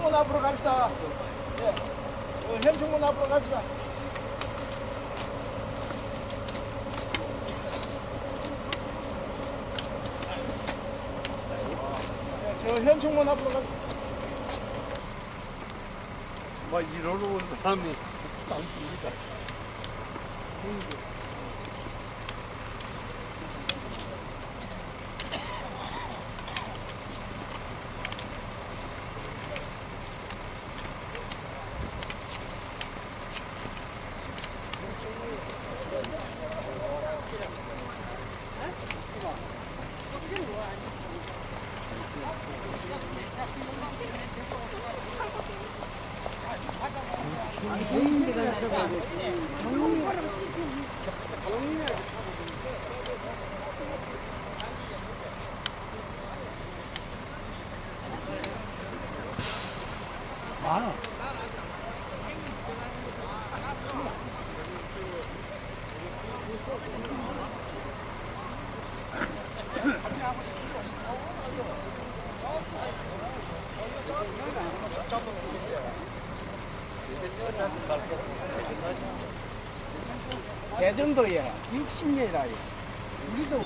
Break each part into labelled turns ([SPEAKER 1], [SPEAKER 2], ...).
[SPEAKER 1] 저 현충문 앞으로 갑시다. 예. 어, 현충문 앞으로 갑시다. 예, 저 현충문 앞으로 갑시다.
[SPEAKER 2] 막 이러러 온 사람이 많습니다.
[SPEAKER 3] 대전도에 60년이라 우리도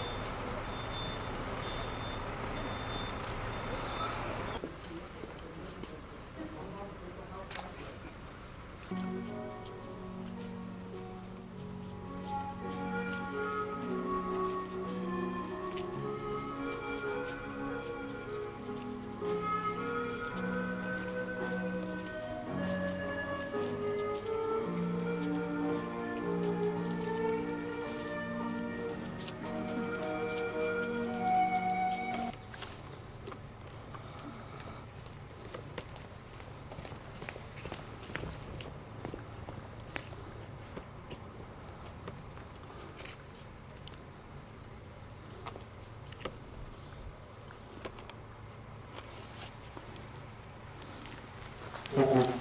[SPEAKER 4] 조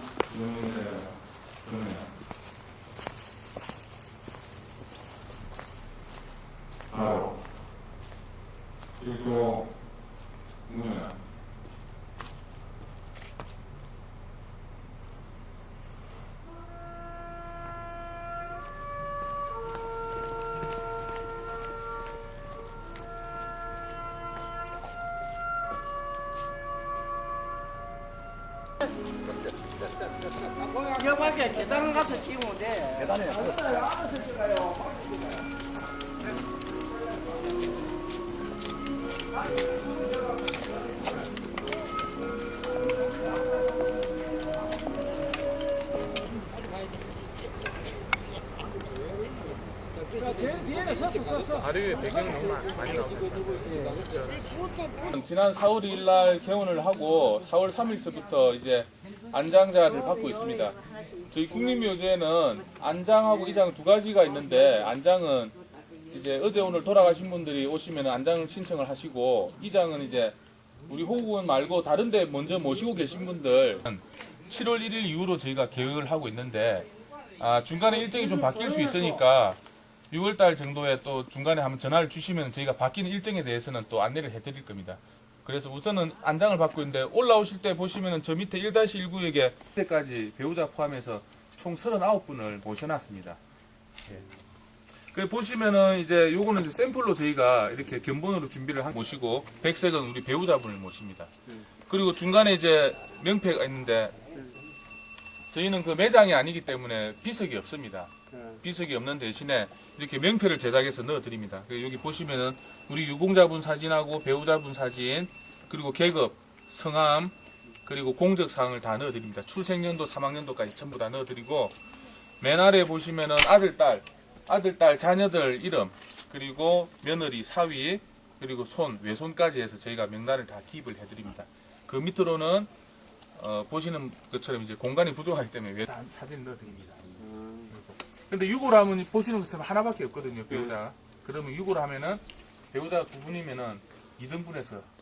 [SPEAKER 3] 기업할게 계단을 가서 찍으면 돼. 계단에.
[SPEAKER 1] 섰어, 섰어.
[SPEAKER 5] 지난 4월 2일 날 개원을 하고 4월 3일서부터 이제 안장자를 받고 있습니다. 저희 국립묘지에는 안장하고 이장 두 가지가 있는데 안장은 이제 어제 오늘 돌아가신 분들이 오시면 안장을 신청을 하시고 이장은 이제 우리 호국은 말고 다른데 먼저 모시고 계신 분들 7월 1일 이후로 저희가 계획을 하고 있는데 아, 중간에 일정이 좀 바뀔 수 있으니까 6월달 정도에 또 중간에 한번 전화를 주시면 저희가 바뀌는 일정에 대해서는 또 안내를 해드릴 겁니다. 그래서 우선은 안장을 받고 있는데 올라오실 때 보시면은 저 밑에 1-1구역에 그때까지 배우자 포함해서 총 39분을 모셔놨습니다. 예. 그 보시면은 이제 요거는 이제 샘플로 저희가 이렇게 견본으로 준비를 한 모시고 백색은 우리 배우자분을 모십니다. 그리고 중간에 이제 명패가 있는데 저희는 그 매장이 아니기 때문에 비석이 없습니다. 비석이 없는 대신에 이렇게 명패를 제작해서 넣어드립니다. 여기 보시면은 우리 유공자분 사진하고 배우자분 사진 그리고 계급, 성함 그리고 공적 사항을 다 넣어드립니다. 출생년도, 사망년도까지 전부 다 넣어드리고 맨 아래 보시면은 아들, 딸, 아들, 딸, 자녀들 이름 그리고 며느리, 사위 그리고 손, 외손까지 해서 저희가 명단을 다 기입을 해드립니다. 그 밑으로는 어, 보시는 것처럼 이제 공간이 부족하기 때문에 외 사진 넣어드립니다. 근데 6월 하면 보시는 것처럼 하나밖에 없거든요, 배우자. 그러면 6월 하면은 배우자 두 분이면은 2등분해서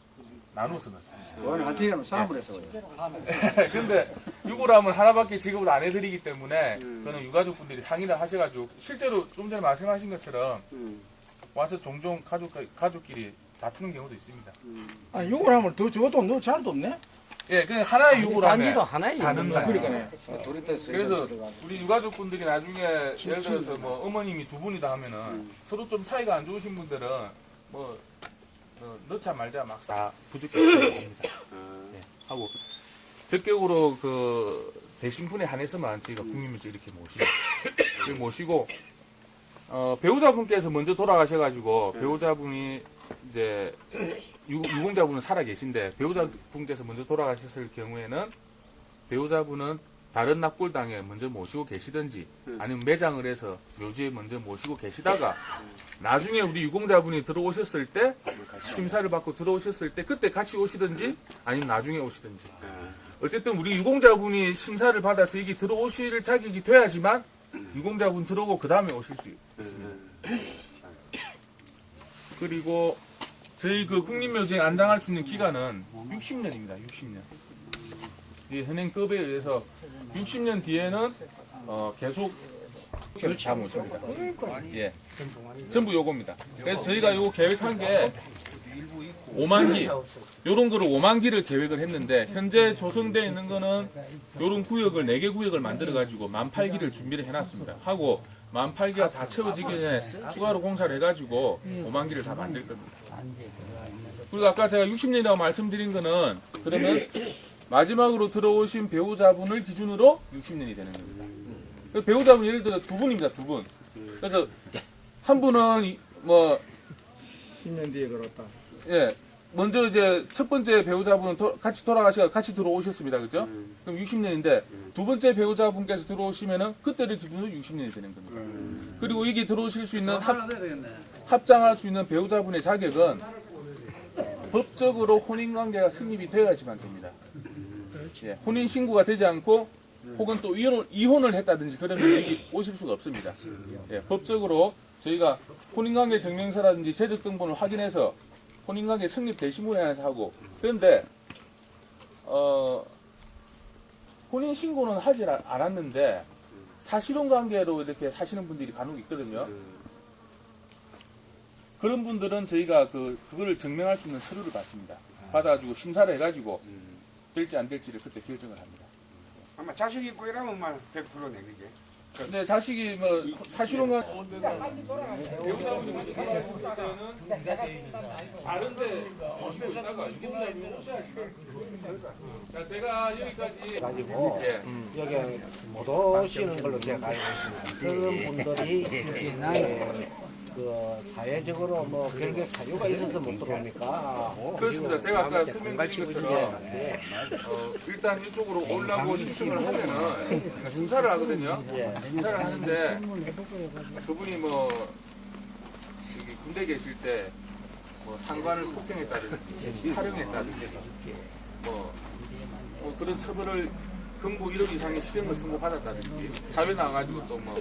[SPEAKER 5] 나눠서 넣습니다.
[SPEAKER 6] 원 한테는 싸움을 해서 그래요.
[SPEAKER 5] 근데 6월 하면 하나밖에 지급을 안 해드리기 때문에 그거는 유가족분들이 상의를 하셔가지고 실제로 좀 전에 말씀하신 것처럼 와서 종종 가족, 가족끼리 다투는 경우도 있습니다.
[SPEAKER 1] 아, 요걸 하면 더 줘도 너 잘도 없네?
[SPEAKER 5] 예, 그냥 하나의
[SPEAKER 3] 단지도 하나에
[SPEAKER 5] 다 넣는다.
[SPEAKER 6] 또
[SPEAKER 5] 그래서 우리 유가족분들이 나중에 예를 들어서 뭐 어머님이 두 분이다 하면은 서로 좀 사이가 안 좋으신 분들은 뭐 어, 넣자 말자 막 다 부족해. 합니다. 예, 하고. 적격으로 그 대신분에 한해서만 저희가 국민문제 이렇게 모시고 이렇게 모시고 어, 배우자분께서 먼저 돌아가셔가지고 배우자분이 이제 유, 유공자분은 살아 계신데 배우자분께서 먼저 돌아가셨을 경우에는 배우자분은 다른 납골당에 먼저 모시고 계시든지 아니면 매장을 해서 묘지에 먼저 모시고 계시다가 나중에 우리 유공자분이 들어오셨을 때 심사를 받고 들어오셨을 때 그때 같이 오시든지 아니면 나중에 오시든지 어쨌든 우리 유공자분이 심사를 받아서 이게 들어오실 자격이 돼야지만 유공자분 들어오고 그 다음에 오실 수 있습니다. 그리고 저희 그 국립묘지에 안장할 수 있는 기간은 60년입니다. 60년. 이 현행법에 의해서 60년 뒤에는 어, 계속 결치 안 오십니다. 예. 전부 요겁니다. 그래서 저희가 요거 계획한 게 5만 기, 요런 거를 5만 기를 계획을 했는데 현재 조성되어 있는 거는 요런 구역을 4개 구역을 만들어 가지고 만 8기를 준비를 해놨습니다. 하고 만 8기가 다 채워지기 전에 추가로 공사를 해가지고 5만 기를 다 만들 겁니다. 그리고 아까 제가 60년이라고 말씀드린 거는 그러면 마지막으로 들어오신 배우자분을 기준으로 60년이 되는 겁니다. 그 배우자분 예를 들어 두 분입니다, 두 분. 그래서 한 분은 이- 뭐
[SPEAKER 1] 10년 뒤에 그렇다.
[SPEAKER 5] 예. 먼저 이제 첫 번째 배우자분은 도- 같이 돌아가시가 같이 들어오셨습니다. 그죠? 그럼 60년인데 두 번째 배우자분께서 들어오시면은 그때를 기준으로 60년이 되는 겁니다. 그리고 이게 들어오실 수 있는 합, 합장할 수 있는 배우자분의 자격은 법적으로 혼인관계가 성립이 되어야지만 됩니다. 예, 혼인 신고가 되지 않고 혹은 또 이혼을, 이혼을 했다든지 그러면 여기 오실 수가 없습니다. 예, 법적으로 저희가 혼인관계 증명서라든지 재적 등본을 확인해서 혼인관계 성립 대신문에 한해서 하고 그런데 어, 혼인 신고는 하지 아- 않았는데 사실혼 관계로 이렇게 사시는 분들이 간혹 있거든요. 그런 분들은 저희가 그 그거를 증명할 수 있는 서류를 받습니다. 받아가지고 심사를 해가지고 될지 안 될지를 그때 결정을 합니다.
[SPEAKER 2] 아마 자식 있고 이러면 막 100%네 그게.
[SPEAKER 5] 근데 자식이 뭐 때는 다른데 모시고 있다가 유공자분이 오셔야지. 자 제가 여기까지
[SPEAKER 7] 가지고
[SPEAKER 5] 예.
[SPEAKER 7] 여기 못 오시는 걸로 제가 알고 있습니다. 그런 분들이 예, 그 사회적으로 뭐 결격 사유가 있어서 못 들어옵니까?
[SPEAKER 5] 그렇습니다. 제가 아까 설명드린 것처럼 어, 일단 이쪽으로 올라고 신청을 하면은 그러니까 심사를 하거든요. 심사를 하는데 그분이 뭐 여기 군대 계실 때 뭐 상관을 폭행했다든지 탈영했다든지 뭐, 뭐 그런 처벌을 금고 1억 이상의 실형을 선고받았다든지 사회 나와가지고 또뭐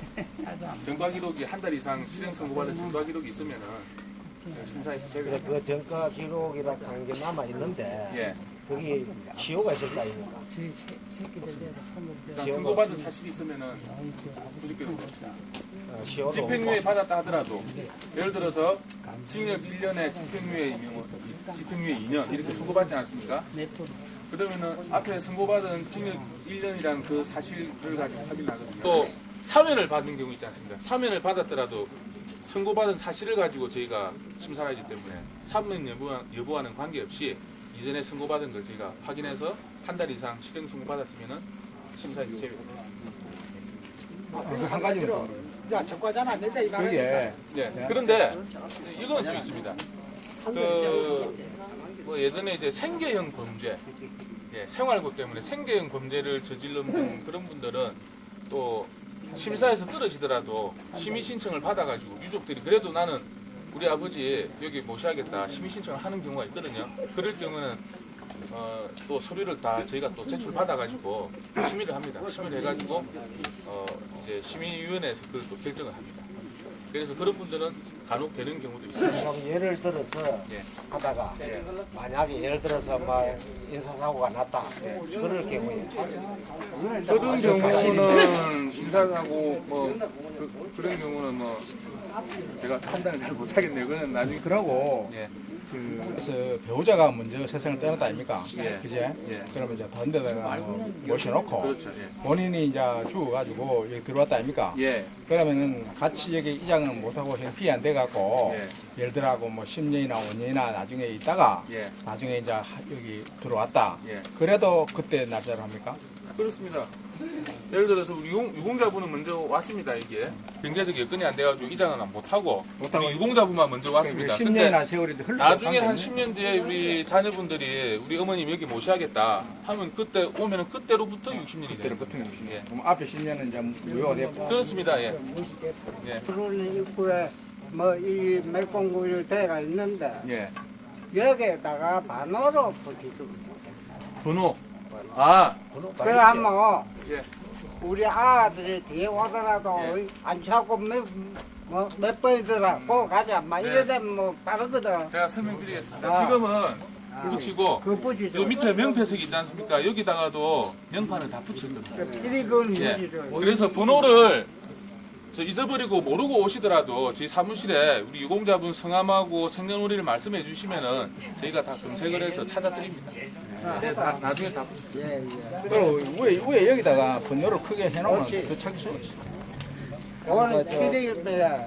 [SPEAKER 5] 정과 기록이 한 달 이상 실형 선고받은 정과 기록이 있으면은 심사에서 제외.
[SPEAKER 7] 그래 그 전과 기록이라 하는 게 남아 있는데
[SPEAKER 5] 예.
[SPEAKER 7] 거기 시효가 있을 거 아닙니까?
[SPEAKER 5] 일단 선고받은 사실이 있으면은 부적격 그렇죠.
[SPEAKER 7] 어, 시효도
[SPEAKER 5] 집행유예 받았다 하더라도 예를 들어서 징역 1년에 집행유예 2년, 집행유예 2년 이렇게 선고받지 않습니까? 그러면은 앞에 선고받은 징역 1년이란 그 사실을 가지고 확인하거든요. 또 사면을 받은 경우 있지 않습니까? 사면을 받았더라도 선고받은 사실을 가지고 저희가 심사를 하기 때문에 사면 여부, 여부와는 관계없이 이전에 선고받은 걸 저희가 확인해서 한 달 이상 실형 선고받았으면은 심사에서 제외됩니다.
[SPEAKER 1] 한 가지만
[SPEAKER 3] 야, 적과잖아. 내가 이거
[SPEAKER 1] 그게
[SPEAKER 5] 예. 그런데 이거는 좀 있습니다. 그, 뭐 예전에 이제 생계형 범죄, 예, 생활고 때문에 생계형 범죄를 저질른 그런 분들은 또 심사에서 떨어지더라도 심의 신청을 받아가지고 유족들이 그래도 나는 우리 아버지 여기 모셔야겠다 심의 신청을 하는 경우가 있거든요. 그럴 경우는 어, 또 서류를 다 저희가 또 제출 받아가지고 심의를 합니다. 심의를 해가지고 어, 이제 심의위원회에서 그걸 또 결정을 합니다. 그래서 그런 분들은 간혹 되는 경우도 있습니다.
[SPEAKER 7] 그럼 예를 들어서
[SPEAKER 5] 예.
[SPEAKER 7] 하다가 만약에 예를 들어서 뭐 인사사고가 났다 그럴 경우에
[SPEAKER 5] 그런 경우는 인사하고 뭐 그, 런 경우는 뭐 제가 판단을 잘 못하겠네요. 그는 나중에
[SPEAKER 1] 그러고
[SPEAKER 5] 예.
[SPEAKER 1] 그래서 배우자가 먼저 세상을 떠났다 아닙니까?
[SPEAKER 5] 예.
[SPEAKER 1] 그제?
[SPEAKER 5] 예.
[SPEAKER 1] 그러면 이제 던 데다가 뭐 모셔놓고
[SPEAKER 5] 그렇죠. 예.
[SPEAKER 1] 본인이 이제 죽어가지고 여기 들어왔다 아닙니까?
[SPEAKER 5] 예.
[SPEAKER 1] 그러면은 같이 여기 이장은 못하고 형편이 안 돼갖고
[SPEAKER 5] 예.
[SPEAKER 1] 예를 들어하고 뭐 10년이나 5년이나 나중에 있다가
[SPEAKER 5] 예.
[SPEAKER 1] 나중에 이제 하- 여기 들어왔다.
[SPEAKER 5] 예.
[SPEAKER 1] 그래도 그때 납자를 합니까?
[SPEAKER 5] 그렇습니다. 예를 들어서 우리 유공, 유공 자분은 먼저 왔습니다. 이게 경제적 여건이 안 돼가지고 이장은 못하고 우리 유공자분만 먼저 왔습니다. 근데
[SPEAKER 1] 10년이나 세월이 흘러
[SPEAKER 5] 나중에 한 10년 뒤에 우리 자녀분들이 우리 어머님 여기 모셔야겠다 하면 그때 오면은 그때로부터 60년이 되는 거예요. 예.
[SPEAKER 1] 그럼 앞에 10년은 이제 무효가 됐고
[SPEAKER 5] 그렇습니다. 예. 예.
[SPEAKER 3] 들어오는 입구에 뭐이 맥공구일 대가 있는데
[SPEAKER 5] 예.
[SPEAKER 3] 여기에다가 반으로 붙이줍니다.
[SPEAKER 5] 번호. 아,
[SPEAKER 3] 그러면
[SPEAKER 5] 예.
[SPEAKER 3] 우리 아들이 뒤에 오더라도
[SPEAKER 5] 예.
[SPEAKER 3] 안 차고 몇, 뭐, 몇 번이더라 고 가자 막
[SPEAKER 5] 예.
[SPEAKER 3] 이래 되면 뭐 빠르거든
[SPEAKER 5] 제가 설명드리겠습니다.
[SPEAKER 3] 아.
[SPEAKER 5] 지금은 붙이고 그요
[SPEAKER 3] 붙이죠
[SPEAKER 5] 밑에 명패석이 있지 않습니까? 여기다가도 명판을 다 붙일 겁니다.
[SPEAKER 3] 그건
[SPEAKER 5] 예. 그래서 번호를 저 잊어버리고 모르고 오시더라도 저희 사무실에 우리 유공자분 성함하고 생년월일을 말씀해 주시면은 저희가 다 검색을 해서 찾아드립니다. 네, 다, 나중에 다 붙여요.
[SPEAKER 3] 예, 예.
[SPEAKER 1] 그리고 위에, 위에 여기다가 번호를 크게 해놓으면
[SPEAKER 3] 그렇지.
[SPEAKER 1] 더 찾기 쉬워요.
[SPEAKER 3] 오늘 필요일 때야